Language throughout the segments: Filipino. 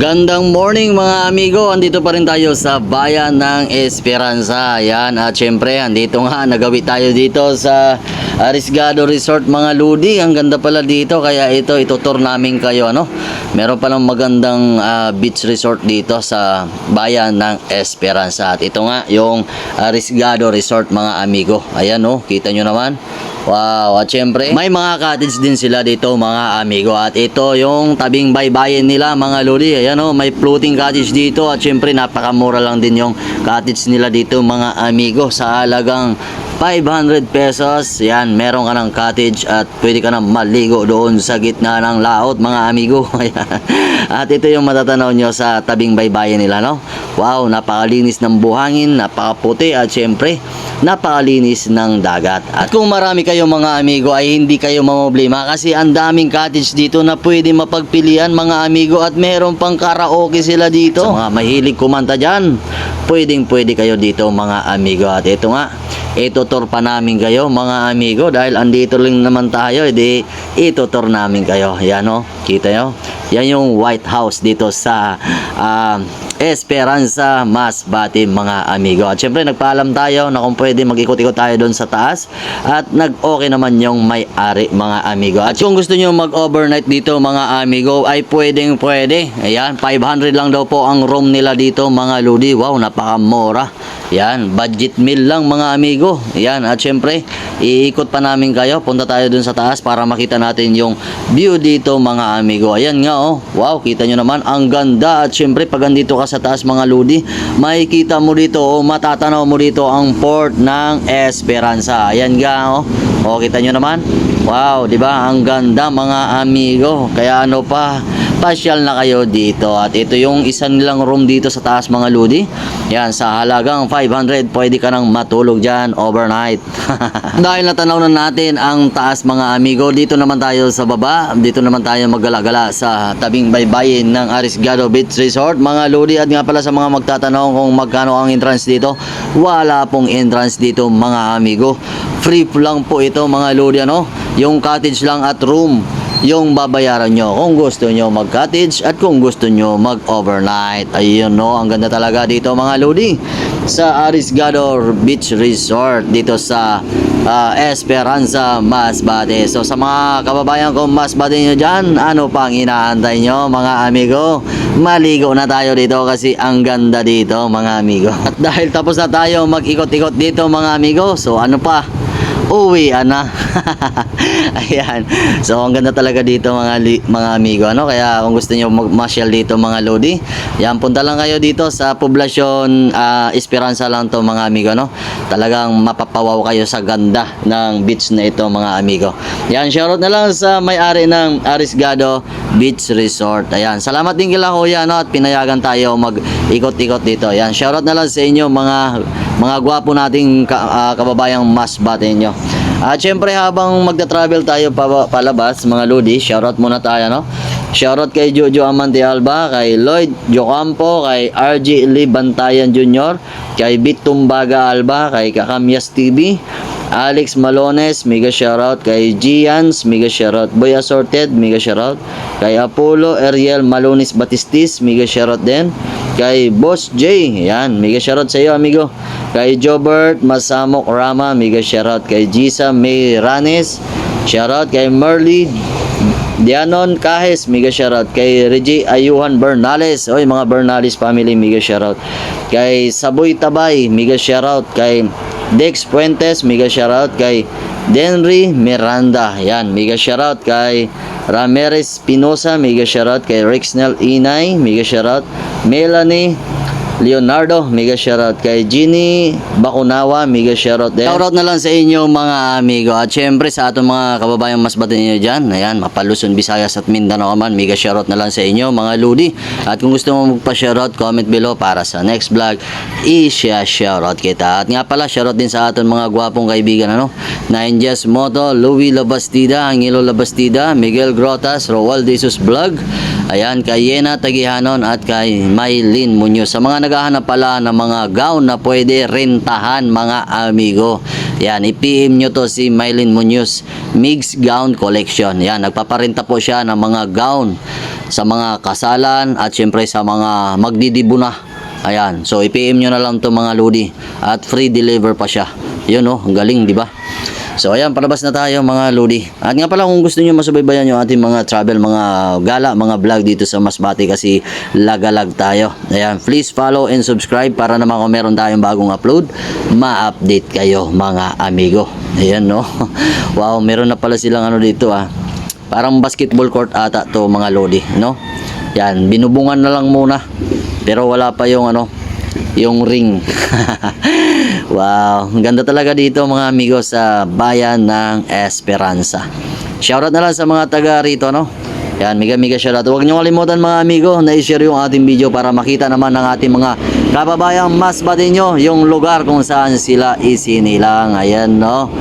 Gandang morning mga amigo, andito pa rin tayo sa bayan ng Esperanza. Ayan, at syempre, andito nga, nagawi tayo dito sa Arisgado Resort mga Ludi. Ang ganda pala dito, kaya ito, itutur namin kayo, ano? Meron palang magandang ah, beach resort dito sa bayan ng Esperanza. At ito nga, yung Arisgado Resort mga amigo. Ayan, oh, kita nyo naman. Wow, at syempre, may mga cottage din sila dito mga amigo. At ito yung tabing baybayin nila mga lodi. Ayan o, may floating cottage dito. At syempre, napakamura lang din yung cottage nila dito mga amigo. Sa halagang 500 pesos. Yan, meron ka ng cottage at pwede ka na maligo doon sa gitna ng laot mga amigo. At ito yung matatanaw nyo sa tabing baybayin nila, no? Wow, napakalinis ng buhangin, napakaputi at syempre, napakalinis ng dagat. At kung marami kayo mga amigo ay hindi kayo mamoblema kasi ang daming cottage dito na pwede mapagpilian mga amigo at meron pang karaoke sila dito. Sa mga mahilig kumanta dyan, pwedeng pwede kayo dito mga amigo. At ito nga, itutur pa namin kayo mga amigo dahil andito lang naman tayo, edi itutur namin kayo. Yan o, kita nyo? Yan yung White House dito sa ah, Esperanza Masbate mga amigo. At syempre nagpaalam tayo na kung pwede mag-ikot-ikot tayo doon sa taas at nag-okay naman yung may-ari mga amigo. At kung gusto nyo mag-overnight dito mga amigo ay pwedeng pwede. Ayan, 500 lang daw po ang room nila dito mga ludi. Wow, napakamura. Yan, budget meal lang mga amigo. Yan, at syempre, iikot pa namin kayo. Punta tayo dun sa taas para makita natin yung view dito mga amigo. Ayan nga oh. Wow, kita nyo naman, ang ganda. At syempre, pag andito ka sa taas mga ludi, makikita mo dito o matatanaw mo dito ang port ng Esperanza. Ayan nga oh. O, kita nyo naman. Wow, di ba? Ang ganda mga amigo. Kaya ano pa, pasyal na kayo dito. At ito yung isa nilang room dito sa taas mga ludi. Yan, sa halagang 500, pwede ka nang matulog dyan overnight. Dahil natanaw na natin ang taas mga amigo, dito naman tayo sa baba. Dito naman tayo maggala-gala sa tabing baybayin ng Arisgado Beach Resort. Mga ludi at nga pala sa mga magtatanong kung magkano ang entrance dito, wala pong entrance dito mga amigo. Free lang po ito mga lodi ano. Yung cottage lang at room yung babayaran nyo kung gusto nyo mag-cottage at kung gusto nyo mag-overnight. Ayun no, ang ganda talaga dito mga lodi sa Arisgado Beach Resort dito sa ah, Esperanza, Masbate. So sa mga kababayan ko Masbate nyo dyan, ano pang inaantay nyo mga amigo? Maligo na tayo dito kasi ang ganda dito mga amigo. At dahil tapos na tayo mag-ikot-ikot dito mga amigo, so ano pa? Uwi na. Ayan. So ang ganda talaga dito mga mga amigo ano kaya kung gusto niyo magmasyal dito mga lodi, yan punta lang kayo dito sa poblasyon ah, Esperanza lang to mga amigo no. Talagang mapapawaw kayo sa ganda ng beach na ito mga amigo. Yan shoutout na lang sa may-ari ng Arisgado Beach Resort. Ayan. Salamat din kila Kuya no at pinayagan tayo mag-ikot-ikot dito. Yan shoutout na lang sa inyo mga mga gwapo nating ka, ah, kababayang masbate nyo. At syempre habang magta-travel tayo pa, palabas mga lodi, shoutout muna tayo no. Shoutout kay Jojo Amante Alba, kay Lloyd Jocampo, kay RG Lee Bantayan Jr., kay Bit Tumbaga Alba, kay Kakamyas TV, Alex Malones, mega shoutout kay Gians, mega shoutout Boy Assorted, mega shoutout kay Apollo Ariel Malones Batistis, mega shoutout din kay Boss J, yan, mega shoutout sa iyo amigo kay Jobert Masamok Rama, mega shoutout kay Gisa May Ranes, shoutout kay Merly Dianon Kahes, mega shoutout kay Reggie Ayuhan Bernales, oy mga Bernales family, mega shoutout. Kay Saboy Tabay, mega shoutout. Kay Dex Puentes, mega shoutout. Kay Denry Miranda, yan, mega shoutout. Kay Ramirez Pinosa, mega shoutout. Kay Rexnel Inay, mega shoutout. Melanie Leonardo, mega shoutout kay Ginny Bakunawa, mega shoutout din. Shoutout na lang sa inyo mga amigo. At syempre sa atong mga kababayang mas bata ninyo dyan, ayan, Mapaluson, Visayas at Mindanao man, mega shoutout na lang sa inyo mga ludi. At kung gusto mo magpa-shoutout, comment below para sa next vlog, i-share shoutout kita. At nga pala, shoutout din sa aton mga gwapong kaibigan, ano? Nine Jazz Moto, Louie Labastida, Angelo Labastida, Miguel Grotas, Roald Jesus Vlog, Ayan, kay Yena Tagihanon at kay Maylin Munoz. Sa mga naghahanap pala ng mga gown na pwede rentahan mga amigo. Yan, i-PM nyo to si Mylene Munoz Migs Gown Collection. Yan, nagpaparenta po siya ng mga gown sa mga kasalan at syempre sa mga magdidibo na. Ayan, so i-PM nyo na lang to mga lodi at free deliver pa siya. Yun oh, galing, di ba? So ayan, palabas na tayo mga lodi. At nga pala kung gusto niyo masubaybayan yung ating mga travel, mga gala, mga vlog dito sa Masbate kasi lagalag tayo. Ayan, please follow and subscribe para naman kung meron tayong bagong upload, ma-update kayo mga amigo. Ayan no. Wow, meron na pala silang ano dito ah. Parang basketball court ata to mga lodi, no? Yan, binubungan na lang muna. Pero wala pa yung ano, yung ring. wow, ganda talaga dito mga amigo sa bayan ng Esperanza. Shoutout na lang sa mga taga rito, no? Yan, mega mega shoutout. Huwag niyo kalimutan mga amigo na i-share yung ating video para makita naman ng ating mga kababayang mas nyo yung lugar kung saan sila isinilang. Ayan, no?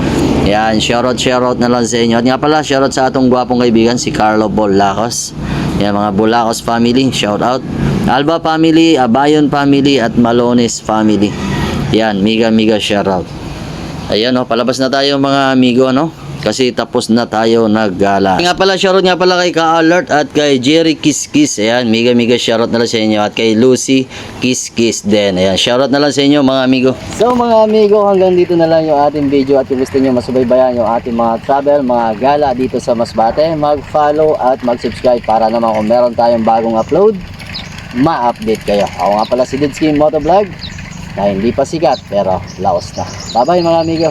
Yan, shoutout shoutout na lang sa inyo. At nga pala, shoutout sa atong gwapong kaibigan si Carlo Bolacos. Yan, mga Bolacos family, shoutout. Alba family, Abayon family, at Malones family. Yan, mega mega shoutout. Ayan oh, palabas na tayo mga amigo no. Kasi tapos na tayo naggala. Nga pala, shoutout nga pala kay Ka-Alert at kay Jerry Kiss Kiss. Ayan, mega mega shoutout na lang sa inyo. At kay Lucy Kiss Kiss din. Ayan, shoutout na lang sa inyo mga amigo. So mga amigo, hanggang dito na lang yung ating video. At kung gusto nyo masubaybayan yung ating mga travel, mga gala dito sa Masbate, mag-follow at mag-subscribe para naman kung meron tayong bagong upload, ma-update kayo. Ako nga pala si Didsky Motovlog na hindi pa sikat pero laos na. Bye bye mga amigo.